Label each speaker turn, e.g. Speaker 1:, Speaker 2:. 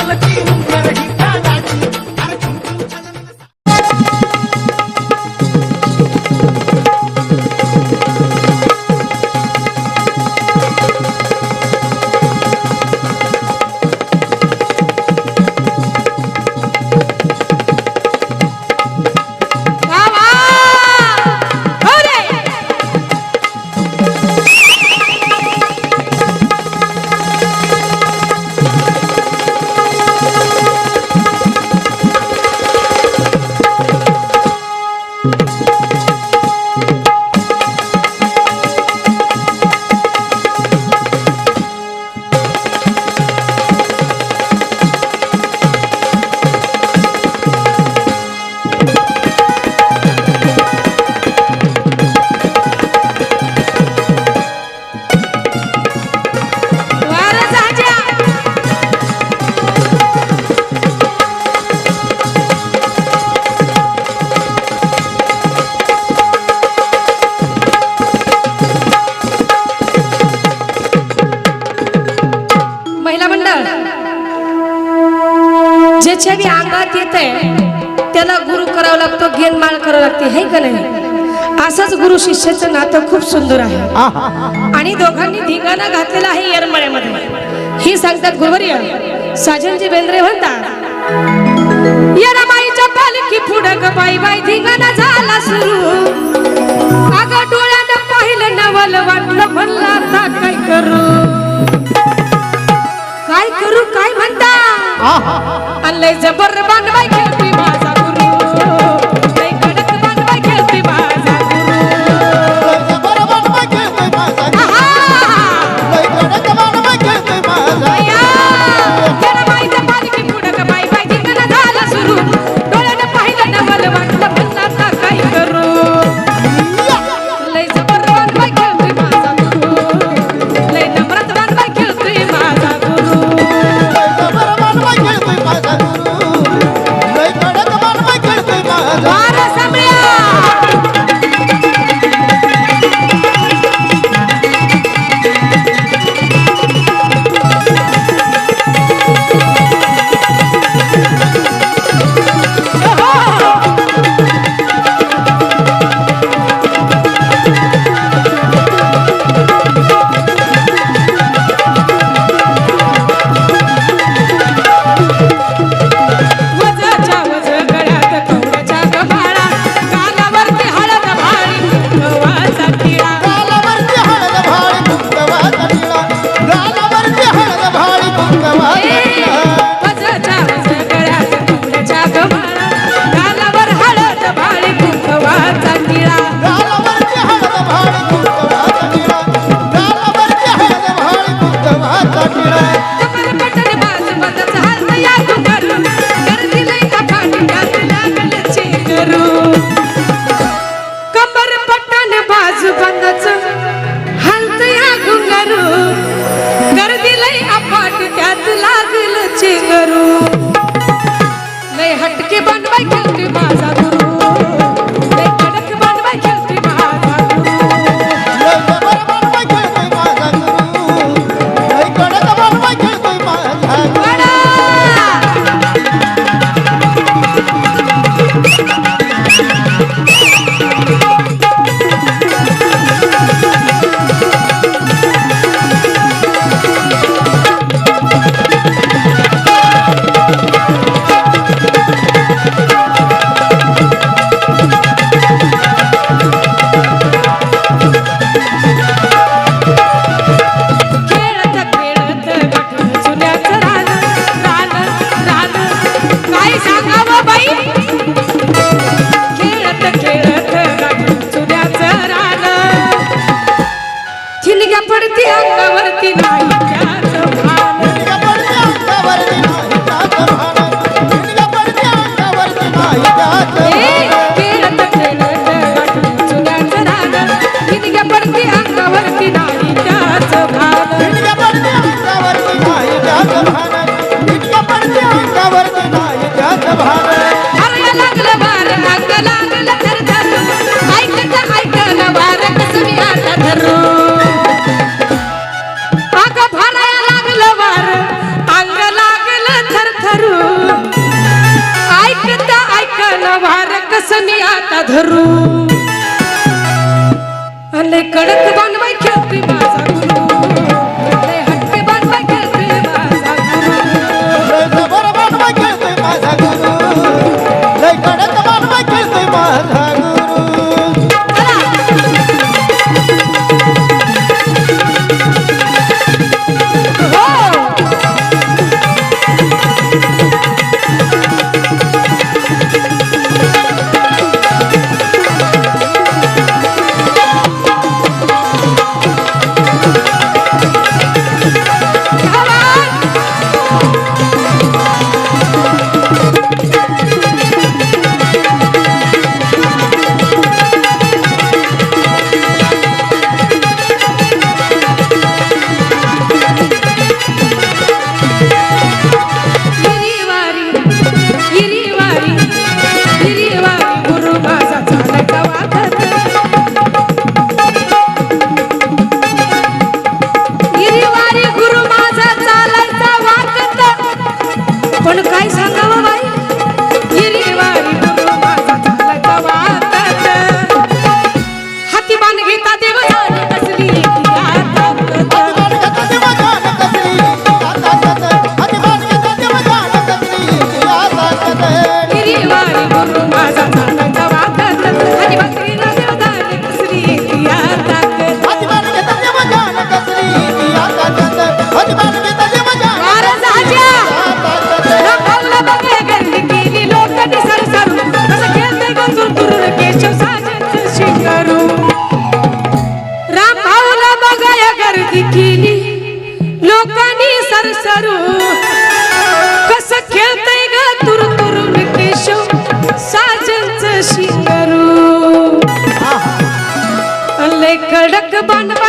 Speaker 1: All
Speaker 2: the people. ज्याच्या बी अंगात येत त्याला गुरु करावा लागतो गेनमाळ करावं लागते हे का नाही? असंच गुरु शिष्याचं नातं खूप सुंदर आहे. आणि दोघांनी धिंगाणा घातलेला आहे येरमळ्यामध्ये. ही सांगतात गुरुवर्य साजनजी बेंद्रे म्हणतात येरमाईच्या पालखी पुढं ग बाई बाई धिंगाणा झाला सुरू. अगं डोळ्यानं पाहिलं नवल वाटलं म्हणलं आता काय करू? काय करू काय म्हणता?
Speaker 1: আল্লাহ জবর
Speaker 2: বানবাই ಧರು ಅಲ್ಲಿ ಕಡಕ Nirvana